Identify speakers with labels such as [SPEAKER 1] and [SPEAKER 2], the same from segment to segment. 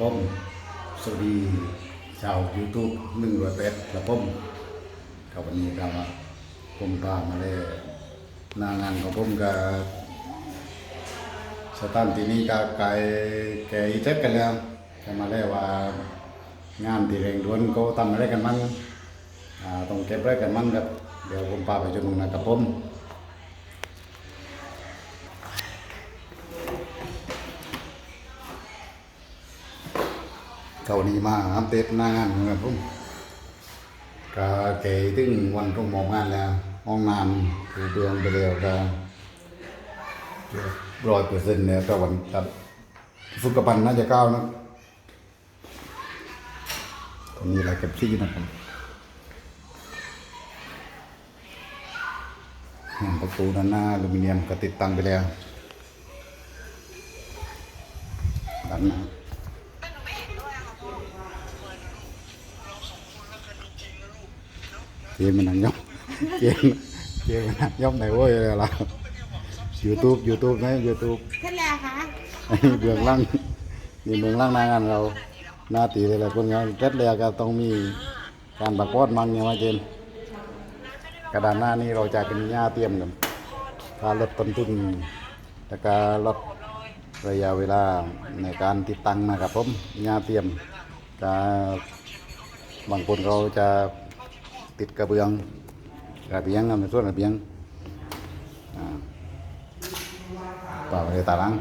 [SPEAKER 1] ผมสวัสดีชาว YouTube หนึ่งร้อยแปดกระผมกับวันนี้ก็ผมพามาเลยนางานของผมก็สถานที่นี้ก็ไกลแก่อีเจ็กกันแล้วก็มาเลยว่างานที่เร่งด่วนก็ทำอะไรกันมั่งต้องเก็บอะไรกันมั่งครับเดี๋ยวผมพาไปจนมุงนะครับผม เกาหลีมาอัปเดหน้างานครับผมก็เกยถึงวันตรงหมองงานแล้วห้องน้ำคือเบืองไปแล้วก็ร้อยเปอร์เซ็นต์เนี่ยก็วันครับสุขภัณฑ์น่าจะก้าวนะตรงนี้อะไรก็บซี่นะครับประตูด้านหน้าอลูมิเนียมก็ติดตั้งไปแล้วด้านหน้า เกมมันนั่งย่อมเกมเกมมันนั่งย่อมไหนเว้ยอะไรล่ะยูทูบยูทูบนะยูทูบ
[SPEAKER 2] ขึ้นแล้วคะ
[SPEAKER 1] เบื้องหล่างนี่เบื้องหล่างหน้างานเราหน้าตีเลยแหละคนงานเก็ดเลยก็ต้องมีการประกวดมันเนี่ยมาเจนกระดานหน้านี้เราจะเป็นหญ้าเตรียมกันการลดต้นทุนและการลดระยะเวลาในการติดตั้งนะครับผมหญ้าเตรียมก็บางคนเราจะ ติดกระเบื้องระเบียงนะเป็นส่วนระเบียงอ่าต่อไปตาราง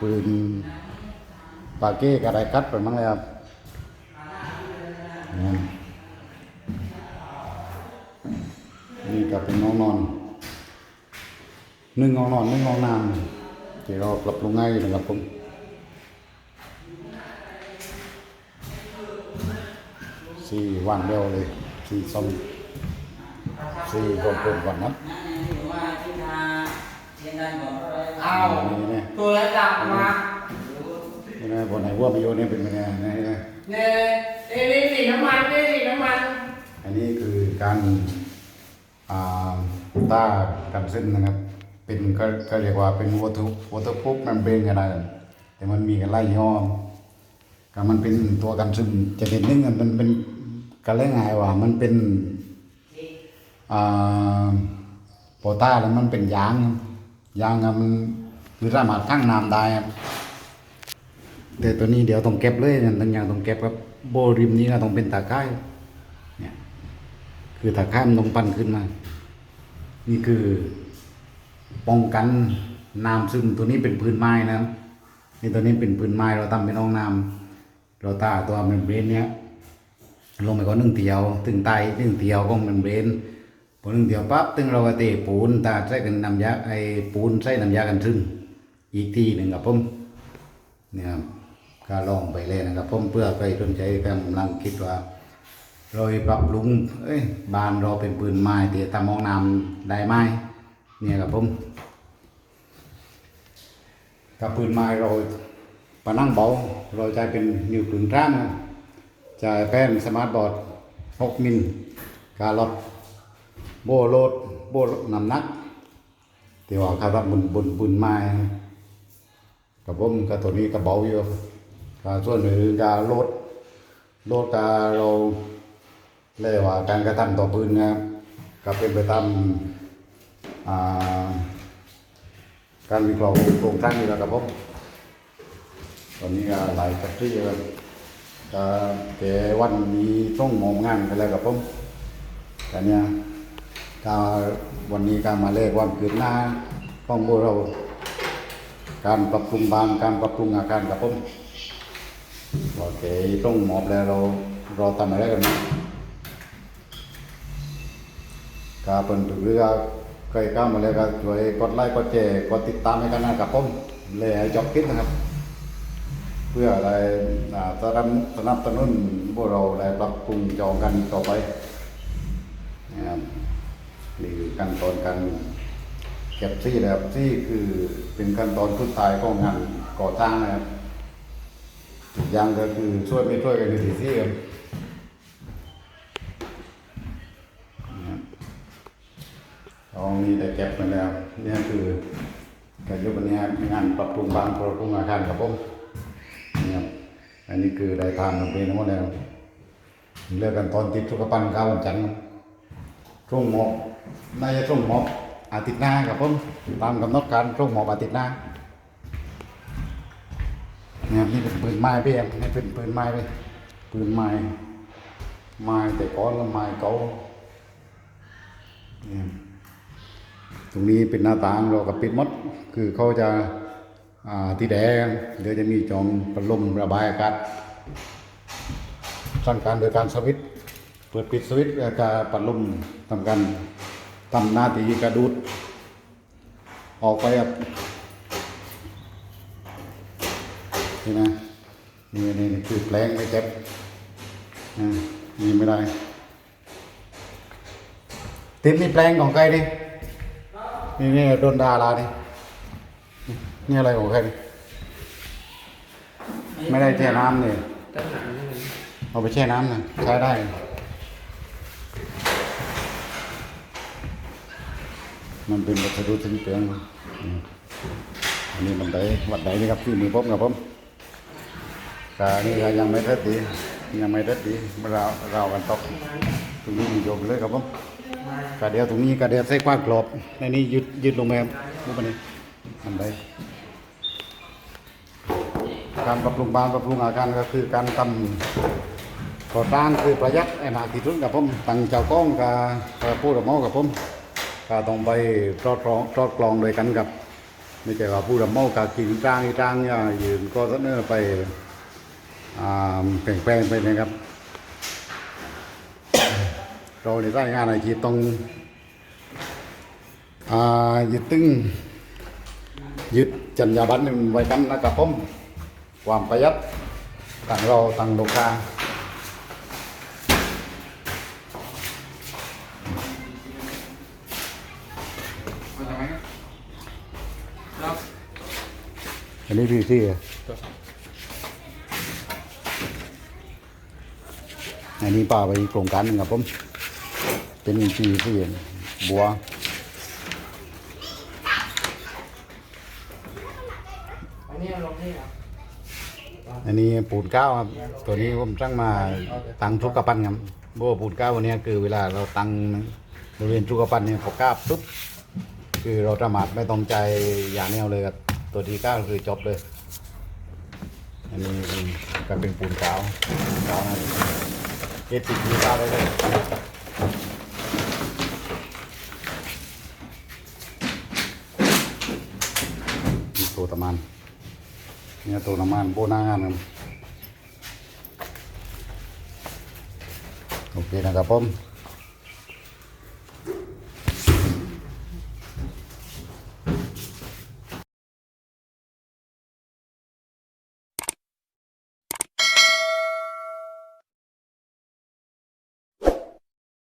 [SPEAKER 1] ปืนปาเก้กระไรคัดไปมั้งเลยครับนี่นี่ก็เป็นห้องนอนหนึ่งห้องนอนหนึ่งห้องน้ำที่เราปรับปรุงง่ายอยู่นะครับผม สี่วันเดียวเลยสี่สองสี่คนเป็นวันนั้น
[SPEAKER 3] เอา
[SPEAKER 1] นี่เนี่ย
[SPEAKER 3] ตัวระดับมา
[SPEAKER 1] นี่นะคนไหนว่าไปโยนเนี่ยเป็นยังไงนี่นะ
[SPEAKER 3] เนี่ยนี่นี่สีน้ำมันนี่สีน้ำมัน
[SPEAKER 1] อันนี้คือการอ่าต้ากันเส้นนะครับ เป็นก็ก็เรียกว่าเป็นวัตถุวัตถุพุกมันเป็นกันได้แต่มันมีกันไล่ย่ห้อก็มันเป็นตัวกันซึมจะเห็นนึงอะมันเป็น กันเล่งไงว่า มันเป็นอ่าโปต้าแล้วมันเป็นยางยางอะมันคือสามารถข้างน้ำได้ครับแต่ตัวนี้เดี๋ยวต้องเก็บเลยเนี่ยทั้งอย่างต้องเก็บครับโบริมนี้ก็ต้องเป็นตาค่ายเนี่ยคือตาค่ายมันต้องปั้นขึ้นมา นี่คือป้องกันน้ำซึมตัวนี้เป็นพื้นไม้นะนี่ตัวนี้เป็นพื้นไม้เราทำเป็นห้องน้ำเราตาตัวเมมเบรนเนี้ย ลงไปก็นึ่งเตียวตึงไตนึ่งเตียวก็มันเบนพอนึ่งเตียวปั๊บตึงเราก็เตะปูนตาใส่กันน้ำยาไอ้ปูนใส่น้ำยากันซึ่งอีกทีหนึ่งครับผมเนี่ยครับก็ลองไปเลยนะครับผมเพื่อใครสนใจกำลังคิดว่าเราปรับปรุงเอ้ยบ้านเราเป็นปืนไม้เดี๋ยวทำห้องน้ำได้ไหมเนี่ยครับผมกับปืนไม้เราปะนั่งเบาเราใช้เป็นนิ้วกึ่งท่านนะ จ่ายแป้นสมาร์ทบอร์ด 6 มิลการลดโบโลดโบน้ำหนักเที่ว่าเขารับบนบนบุญไม้กับผมกับตัวนี้กระเบาอยู่ก็ส่วนหนึ่งการลดลดการเราเรียกว่าการกระทำต่อปืนนะครับก็เป็นไปตามการวิเคราะห์โครงสร้างนี่แหละครับผมตอนนี้หลายแฟคทรี่ครับ ก็แกวันนี้ต้องมองงานกันแล้วกับผมแต่เนี้ยก็วันนี้การมาเลขวันเกิดหน้าของพวกเรา การปรับปรุงบานการปรับปรุงอาคารกับผมโอเคต้องหมอบแล้วเราเราทำอะไรกันนะก็เป็นถึงเรือใครเข้ามาแล้วก็ช่วยกดไลค์กดแชร์กดติดตามให้กันนะครับผมเลยให้จบคลิปนะครับ เพื่ออะไรอ่าสนับสนับสนุนพวกเราได้ปรับปรุงจองกันต่อไปนะครับนี่คือขั้นตอนการเก็บซี่นะครับซี่คือเป็นขั้นตอนสุดท้ายของงานก่อสร้างนะครับอีกอย่างก็คือช่วยไม่ช่วยกันในที่ซี่ครับนะครับตองนี้ได้เก็บมาแล้วนี่คือการยุบวันนี้งานปรับปรุงบานปรับปรุงอาคารครับผม อันนี้คือได้ทานมันเป็นทั้งหมแล้วเลิกกันตอนติดทุกปันข้าววันจันทร์ช่วงหมอบน่าจะช่วงหมอบอาทิตย์หน้าครับผมตามกำหนดการช่วงหมอบอาทิตย์หน้าเนี่ยนี่เป็นปืนไม้พี่เอ็มนี่เป็นปืนไม้ไปปืนไม้ไม้แต่ก้อนแล้วไม้เก่าเนี่ยตรงนี้เป็นหน้าต่างเรากับปิดมด คือเขาจะ ที่แดงเดี๋ยวจะมีจอมพัดลมระบายอากาศสั่งการโดยการสวิตช์เปิดปิดสวิตช์การพัดลมทำการทำหน้าที่กระดูด ออกไปครับนี่นะนี่นี่คือแปลงไม่เจ็บอ่านี่ไม่ได้ติดนี่แปลงของใครดินี่นี่โดนดาราดิ นี่อะไรของใครดิไม่ได้แช่น้ำนี่
[SPEAKER 3] ตั้งหนังนี่มัน
[SPEAKER 1] เอาไปแช่น้ำนะใช้ได้ มันเป็นวัสดุที่เปลืองอืมอันนี้มันได้วัดใดนี่ครับที่มือผมครับผมกานี่ก็ยังไม่เท็ดดียังไม่เท็ดดีเราเรากันตกตรงนี้มีโยมเลยครับผมกาเดียวตรงนี้กาเดียวใส่ความกรอบในนี้ยึดยึดลงมาครับรูปอันนี้ มันได้การปรับปรุงบ้านปรับปรุงอาการก็คือการทำก่อสร้างคือประหยัดไอ้หนาที่สุดกับผมตั้งเจ้าก้องกับผู้รับเหมากับผมก็ต้องไปทอดกรองทอดกรองโดวยกันกับ ไม่ใช่ว่าผู้รับเหมากับกินจ้างอีจ้างเนี่ยยืนก็เสนอไปอ่าแปลงไปนะครับเราในสายงานอาชีพต้องอยึดตึง ยึดจรรยาบรรณไว้กันนะครับผมความประหยัดต่างเราต่างลูกค้าอันนี้พี่ที่อันนี้ป่าไปโครงการหนึงครับผม เป็นปีที่บัว
[SPEAKER 3] อันนี้เอาลงนี่ครับ
[SPEAKER 1] อันนี้ปูนก้าวครับตัวนี้ผมสั่งมาตังชุกกระปั้นครับเพราะว่าปูนก้าววันนี้คือเวลาเราตังบริเวณชุกกระปั้นเนี่ยพอก้าวปุ๊บคือเราสามารถไม่ต้องใจอย่างแนวเลยครับตัวที่ก้าวคือจบเลย อันนี้ก็เป็นปูนกาวกาวนะเอติดมีก้าวได้เลยตัวตะมัน เนี่ยตัวตะมันโบหน้างานครับโอเคนะครับผม